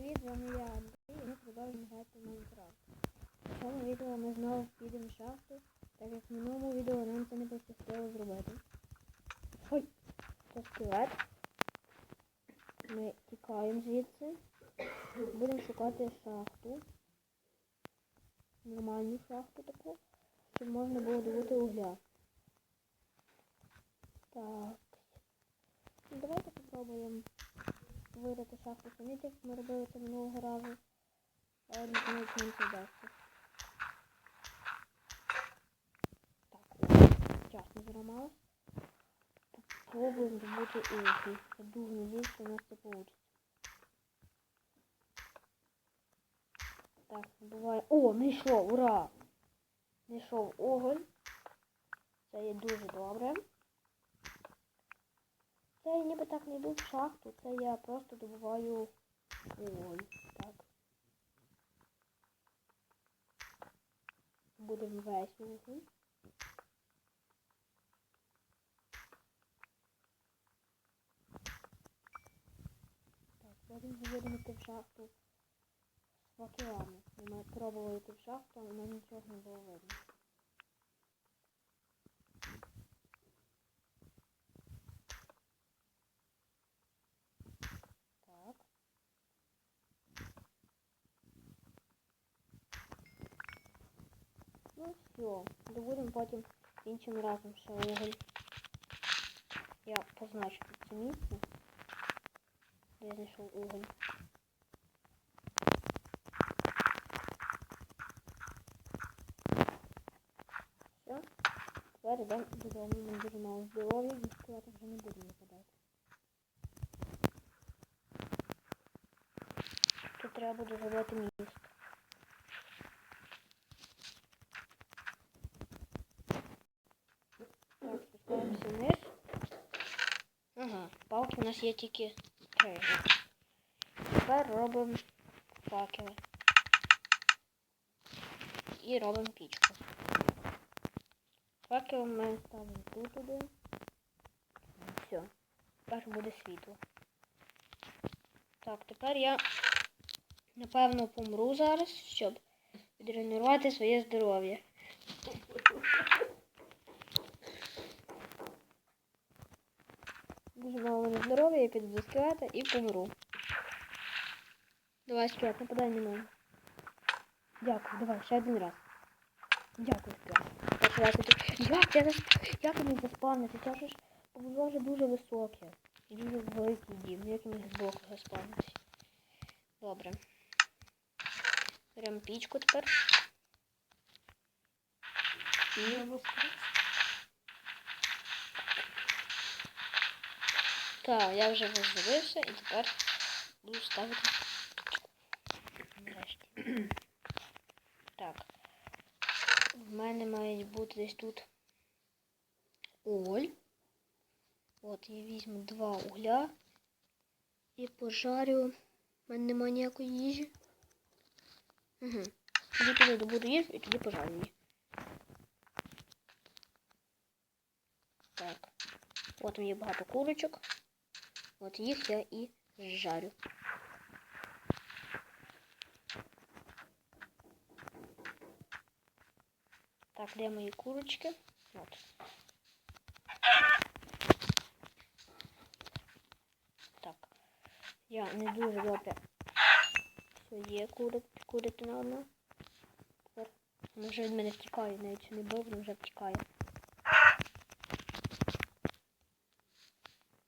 привіт, з вами я Андрій, і ми продовжуємо грати в Майнкрафт. В цьому відео ми знову підемо в шахту, так як в минулому відео нам це не пощастило зробити. Ой, це скелет. Ми тікаємо звідси. Будемо шукати шахту. Нормальну шахту таку, щоб можна було добути угля. Так. Ну, давайте попробуємо вирити шахту самі, як ми робили це минулого разу. Але не знаю, чи. Так, час не зламалось. Попробуємо добути углі. Я дуже надіюсь, що у нас це вийде. Так, буває. О, знайшов, ура! Знайшов уголь. Це є дуже добре. Це я ніби так не йду в шахту, це я просто добуваю уголь. Так. Будемо уголь. Так, будемо йти в шахту з факелами. Ми пробували йти в шахту, але нам нічого не було видно. Ну все, добудемо потім іншим разом ще уголь. Я позначу тут це місце, де я знайшов уголь. Все, тепер йдемо додому, ми дуже мало здоров'я, і скелети вже не будемо нападати. Тут треба буде зробити міст. Вниз. Ага, палки у нас є тільки три. Тепер робимо факели. І робимо пічку. Факел ми ставимо тут один. Все. Тепер буде світло. Так, тепер я напевно помру зараз, щоб відрегенерувати своє здоров'я. Дуже мало мене здоров'я, я піду до скелета і помру. Давай, скелет, нападай на мене. Дякую, давай, ще один раз. Дякую, скелет. Як я. Як я міг заспавнити? Це ж побудова дуже високе. І дуже великий дім. Як я міг збоку заспавнити? Добре. Беремо пічку тепер. І... Так, я вже роздивився і тепер буду ставити. Так. В мене має бути десь тут уголь. От я візьму два угля і пожарю. У мене немає ніякої їжі. Угу. Тоді піду добуду їжу і тоді пожарю її. Так. От є багато курочок. От їх я і жарю. Так, де мої курочки? От. Так. Я не дуже добре. Все, є кури, одна. Тепер вона вже від мене втікає, навіть не бив, вже втікає.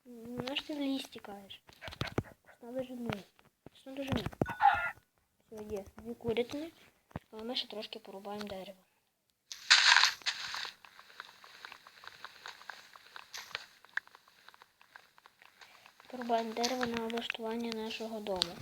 Ну, ліс? Надо жени. Надо жени. Все, є. Дві курятини. Але ми ще трошки порубаємо дерево. Порубаємо дерево на облаштування нашого дому.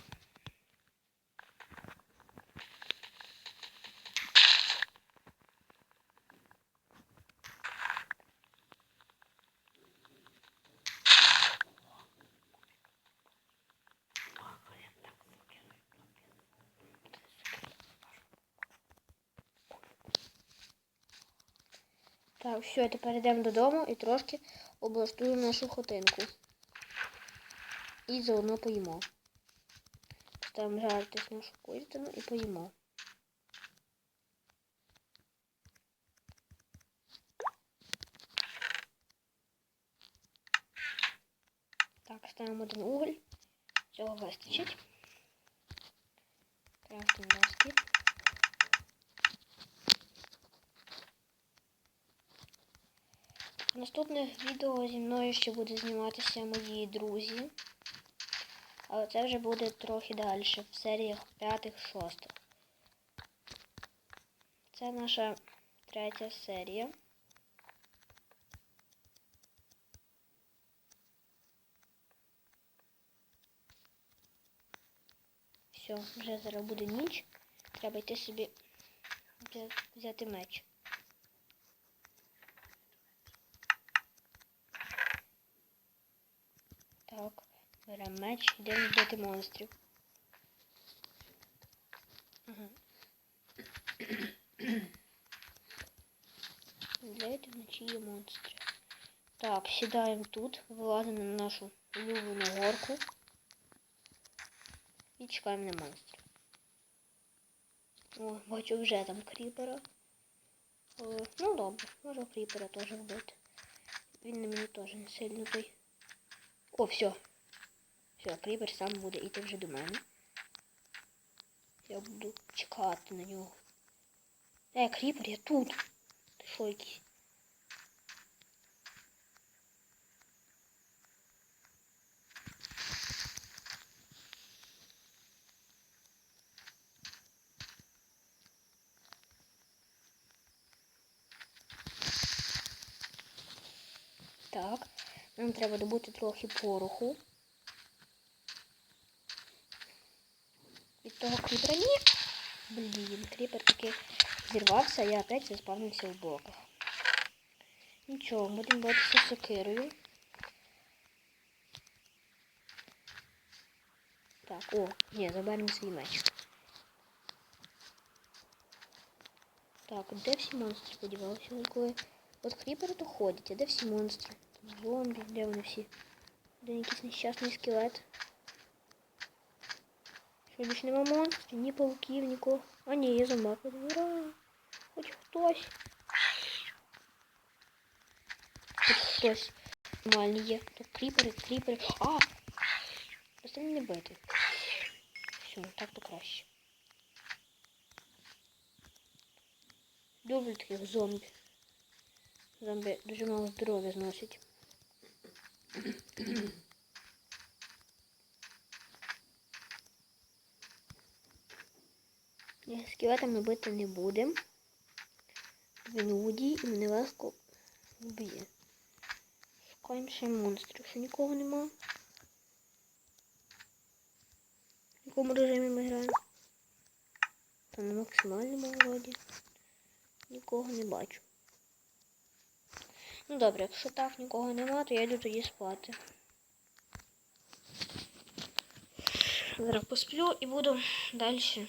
Все, тепер йдемо додому і трошки облаштуємо нашу хотинку. І заодно поїмо. Ставимо жаритись нашу курятину і поїмо. Так, ставимо один уголь. Цього вистачить. Крафтимо доски. Наступних відео зі мною ще буде зніматися мої друзі. Але це вже буде трохи далі, в серіях п'ятих-шостих. Це наша третя серія. Все, вже зараз буде ніч. Треба йти собі взяти меч. Так, беремо меч, йдемо бити монстрів. Ага. Дайте вночі є монстри. Так, сідаємо тут, вилазимо на нашу улюблену горку і чекаємо на монстрів. О, бачу вже там кріпера. Е, ну добре, можу кріпера теж вбити. Він на мені теж не сильно той. О, все. Все, кріпер сам буде йти вже до мене. Я буду чекати на нього. Е, кріпер, я тут. Ти що якийсь? Так, нам треба добути трохи пороху. того кріпера ні. Блін, кріпер таки зірвався, я опять заспавнився в блоках. Нічого, будемо битися сокирою. Так, о, ні, заберемо свій меч. Так, де всі монстри подівалися? Коли от кріпери то ходять, а де всі монстри? Тут зомбі, де вони всі? Де якийсь нещасний скелет? Що більше нема монстрів, пауків, нікого. А ні, є зомбак. Ура! Хоч хтось. Хоч хтось. Нормальний є. Тут кріпери, кріпери. А! Просто не бити. Все, так то краще. Люблю таких зомбі. Зомбі дуже мало здоров'я зносять. Ні, Скелетами бити не будемо. Він удій і мене легко вб'є. Шукаємо ще монстрів, що нікого нема. В якому режимі ми граємо? Та на максимальному вроді. Нікого не бачу. Ну добре, якщо так нікого нема, то я йду тоді спати. Зараз посплю і буду далі.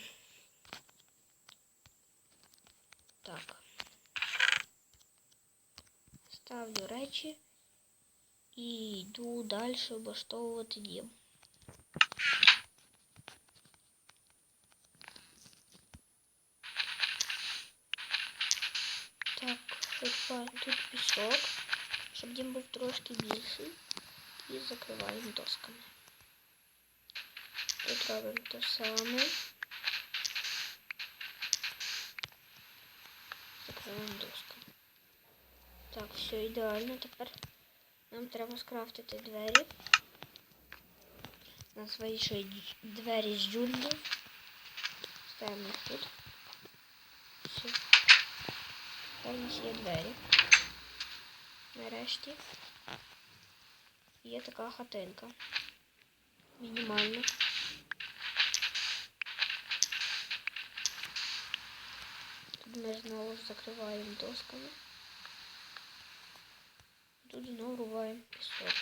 Так. Ставлю речі і йду далі облаштовувати дім. Так, шукаємо тут пісок, щоб дім був трошки більший. І закриваємо досками. Тут робимо те саме. Закриваємо досками. Так, все ідеально. Тепер нам треба скрафтити двері. У нас вийшли двері з джунглі. Ставимо їх тут. Все. Тепер у нас є двері. Нарешті. Є така хатинка. Мінімальна. Тут ми знову закриваємо досками. Тут знову рубаємо пісок.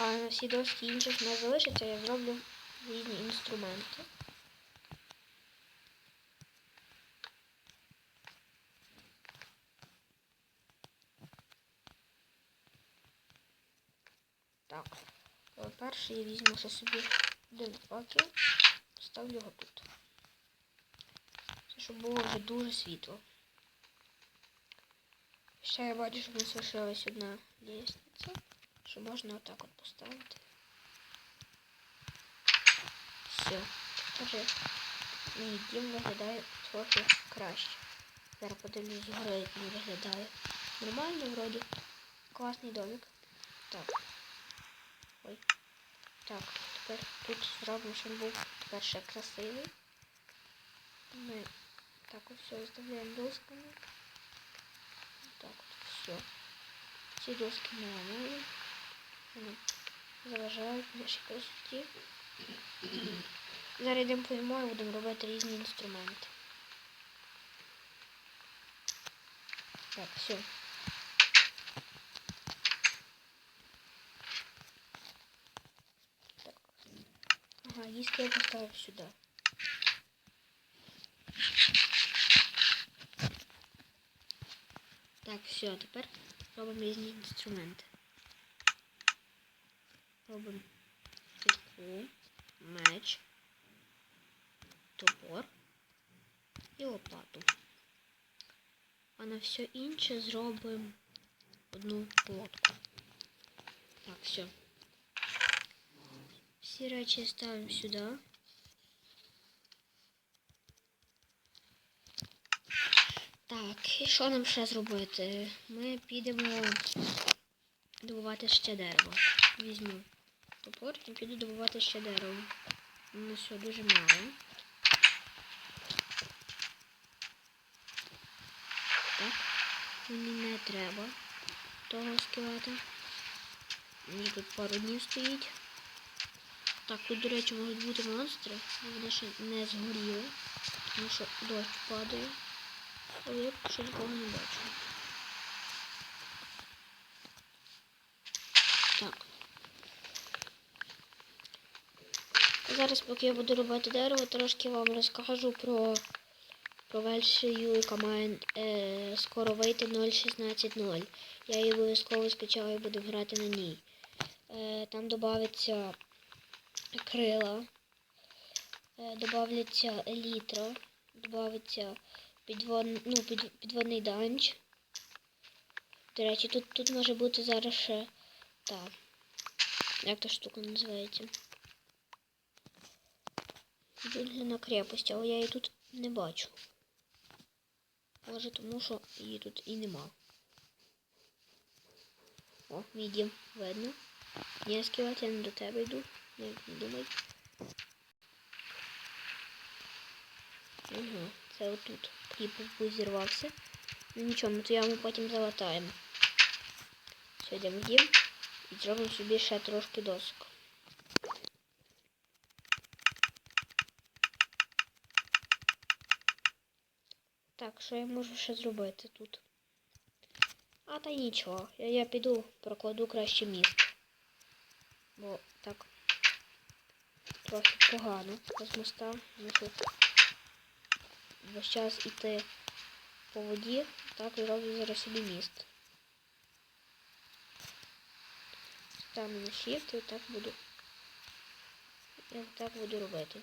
А на всі доски інших не залишиться, я зроблю різні інструменти. Так, Перший я візьму собі один факел, ставлю його тут. Щоб було вже дуже світло. Ще я бачу, що в нас лишилась одна лестниця, що можна отак от поставити. Все. Тепер мій дім виглядає трохи краще. Зараз подивлюсь згори, як він виглядає. Нормально вроді. Класний домик. Так. Ой. Так, тепер тут зробимо, щоб був тепер ще красивий. Ми так от все оставляємо досками. Так от все. Ці доски ми ламаємо. Вони заважають нашій красоті. Зараз йдемо поїмо і будемо робити різні інструменти. Так, все. Так. Ага, диски я поставив сюда. Так, все, тепер робимо різні інструменти. Робимо кірку, меч, топор і лопату. А на все інше зробимо одну лодку. Так, все. Всі речі ставимо сюди. Так, і що нам ще зробити? Ми підемо добувати ще дерево. Візьму топор і піду добувати ще дерево. Ну все, дуже мало. Так, мені не треба того скелета. Мені тут пару днів стоїть. Так, тут, до речі, можуть бути монстри, вони ще не згоріли, тому що дощ падає. Але я що нікого не бачу. Так. Зараз, поки я буду робити дерево, трошки вам розкажу про, про версію, яка має е, скоро вийти 0.16.0. Я її обов'язково скачаю і буду грати на ній. Е, там додається крила, е, добавляться елітра, додається підвод, ну, під, підводний данч. До речі, тут, тут може бути зараз ще та. Як та штука називається? Джунгляна крепость, але я її тут не бачу. Може тому, що її тут і нема. О, мій видно. Ні, скелет, я не до тебе йду. Не, не думай. Ага, це отут. Кріп зірвався. Ну нічого, ми ту яму потім залатаємо. Все, йдемо в дім і зробимо собі ще трошки досок. Так, що я можу ще зробити тут? А та нічого. Я, я піду прокладу краще міст. Бо так трохи погано з моста. Мушу весь час іти по воді, так і роблю зараз собі міст. Стану на shift і так буду. Я так буду робити.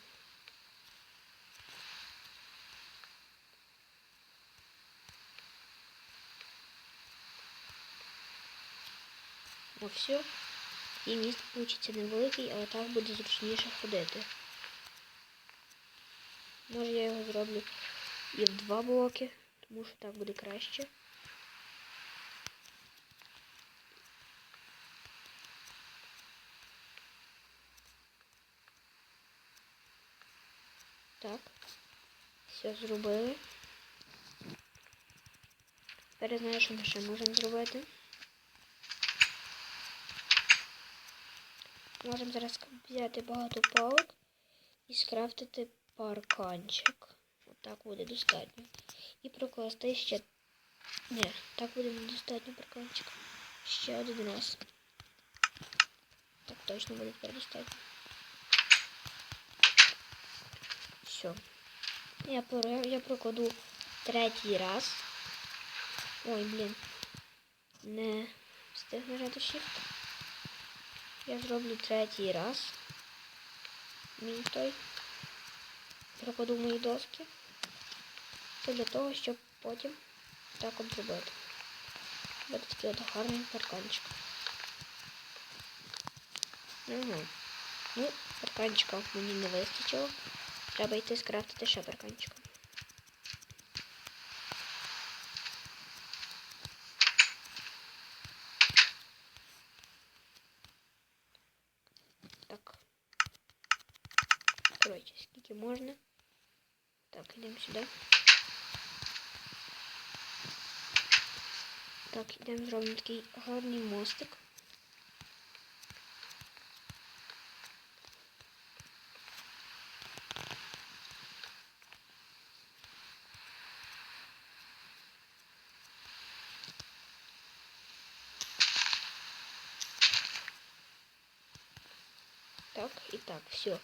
Ну все. І міст получиться невеликий, але так буде зручніше ходити. Може я його зроблю і в два блоки, тому що так буде краще. Так, все зробили. Тепер я знаю, що ми ще можемо зробити. Можемо зараз взяти багато палок і скрафтити парканчик. Отак буде достатньо. І прокласти ще... Ні, так буде недостатньо парканчик. Ще один раз. Так точно буде достатньо. Все. Я, я прокладу третій раз. Ой, блін. Не встиг нажати shift. Я зроблю третій раз. Мій той. Прокладу мої доски. Це для того, щоб потім так от зробити. Буде такий от гарний парканчик. Угу. Ну, парканчика мені не вистачило. Треба йти скрафтити ще парканчика. Так. Коротше, скільки можна. Так, йдемо сюди. Так, йдемо зробимо такий гарний мостик. Так, і так, все.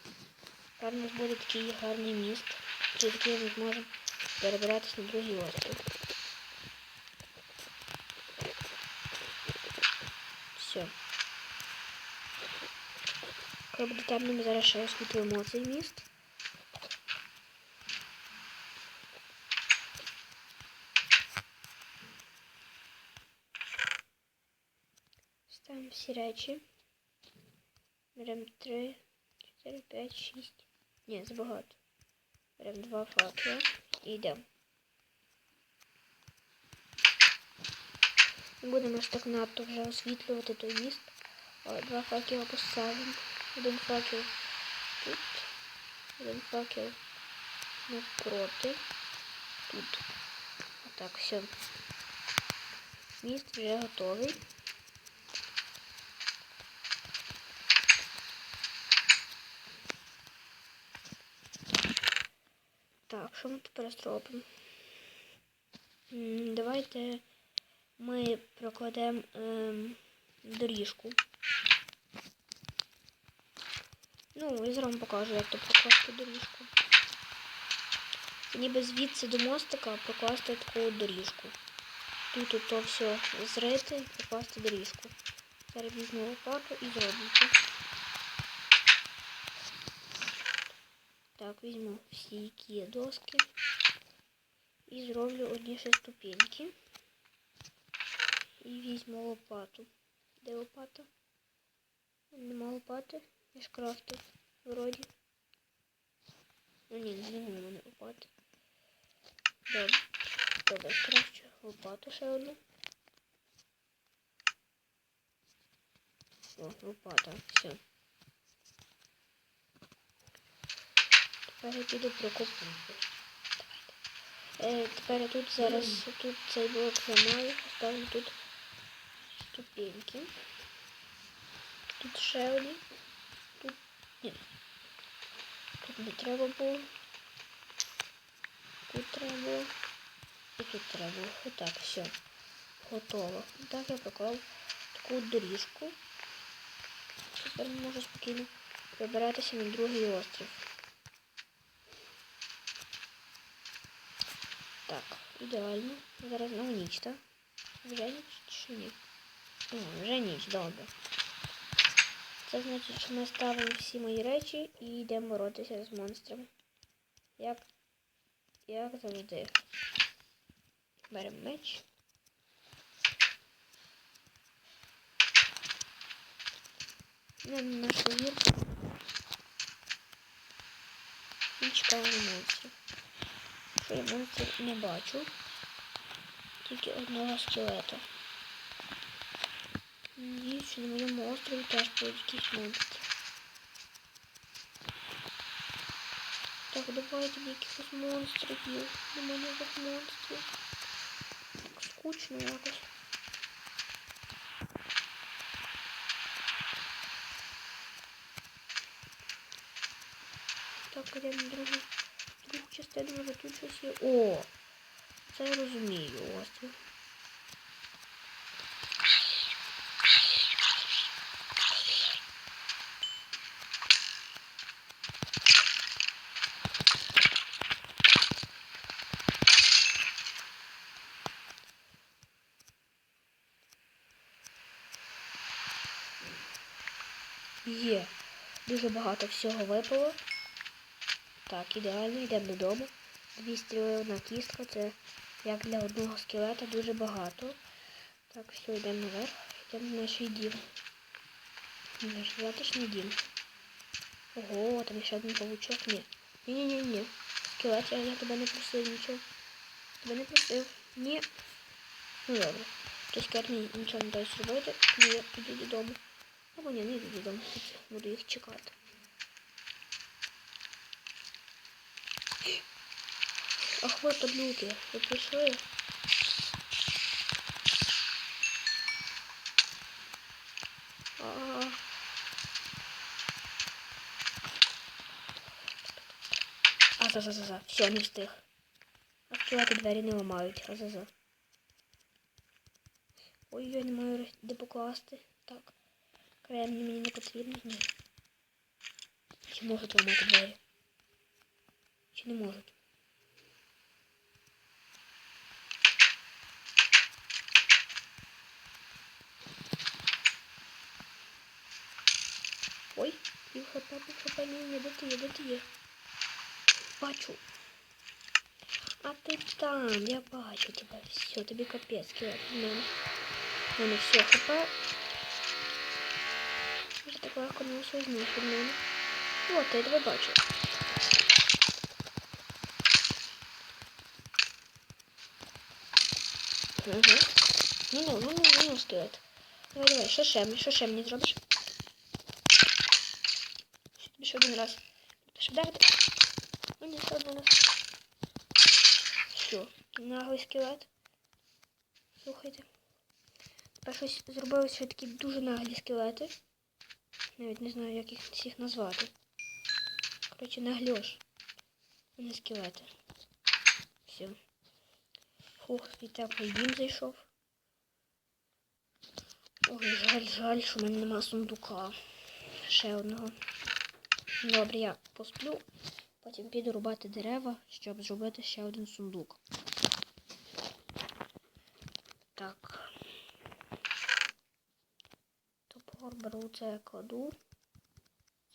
Тепер у нас буде такий гарний міст, через який ми зможемо перебиратися на другий острів. Все. Коли буде темно, ми зараз ще освітлимо цей міст. Ставимо всі речі. Беремо 3, 4, 5, 6. Ні, забагато. Беремо два факела і йдемо. Не будемо ж так надто вже освітлювати той міст. Але два факела поставимо. Один факел тут. Один факел навпроти. Тут. Отак, все. Міст вже готовий. Так, що ми тепер зробимо? Давайте ми прокладемо ем, доріжку. Ну, я зараз вам покажу, як то прокласти доріжку. Ніби звідси до мостика прокласти таку доріжку. Тут ото все зрити і прокласти доріжку. Зараз візьму лопату і зроблю це. Так, візьму всі, які є доски. І зроблю одні ще ступеньки. І візьму лопату. Де лопата? Нема лопати. Я ж крафтив. Вроді. Ну ні, не в мене лопати. Добре. Добре, крафчу лопату ще одну. О, лопата, все. Тепер я піду прокопую. Е, тепер я тут зараз тут цей блок зламаю, ставлю тут ступеньки. Тут ще. Ні. Тут не треба було. Тут треба було. І тут треба було. Отак, все. Готово. Так я поклав таку доріжку. Тепер можу спокійно вибиратися на другий острів. Так, ідеально. Зараз знову ніч, так? Вже ніч чи ні? О, вже ніч, добре. Це значить, що ми ставимо всі мої речі і йдемо боротися з монстрами. Як, як завжди. Беремо меч. Не на нашу гірку. І чекаємо монстрів. Що я монстрів не бачу. Тільки одного скелета. Надіюсь, що на моєму острові теж будуть якісь монстри. Так, давайте мені якихось монстрів є. Нема ніяких монстрів. Так скучно якось. Так, йдемо на другу, другу частину, може тут щось є. О! Це я розумію, острів. Дуже багато всього випало. Так, ідеально, йдемо додому. 200 одна кістка, це як для одного скелета дуже багато. Так, все, йдемо наверх. Йдемо в наш дім. Наш затишний дім. Ого, там ще один павучок. Ні. Ні-ні-ні. Скелет, я, я тебе не просив нічого. Тебе не просив. Ні. Ну добре. Той скелет мені нічого не дасть зробити, тому я піду додому. Або ні, не йду додому. Буду їх чекати. Ах, ви подлюки, ви прийшли? А. За, за, за, за. Все, не встиг. А скелети двері не ламають. А, за, за. Ой, я не маю де покласти. Так. Кремні мені не потрібно. Ні. Чи можуть ламати двері? Чи не можуть? Ой, пів хп, пів хп, ні, де ти є, де ти є? Бачу. А ти там, я бачу тебе. Все, кілет в мене. В мене все хп. Так легко не усвознеш від мене. От, я тебе бачу. Угу. Ну, ну, ну, ну, ну, ну, скелет. Давай, давай, що ще, мені- що ще мені зробиш? Тобі ще один раз. Ще вдарити. Ну, ні, ще один раз. Все, наглий скелет. Слухайте. Тепер щось зробили ще такі дуже наглі скелети. Навіть не знаю, як їх всіх назвати. Коротше, нагльош. Не скелети. Все. Фух, і в дім зайшов. Ой, жаль, жаль, що в мене нема сундука. Ще одного. Добре, я посплю. Потім піду рубати дерева, щоб зробити ще один сундук. Так. Топор беру, це кладу.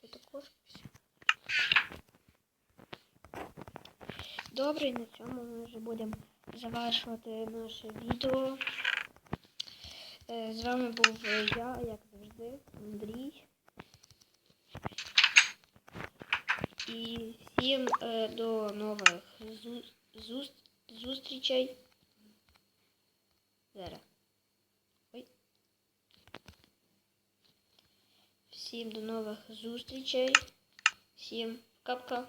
Це також. Добре, на цьому ми вже будемо завершувати наше відео. Е, З вами був я, як завжди, Андрій. І всім е, до нових зу- зус- зустрічей. Зараз. Всім до нових зустрічей. Всім капка.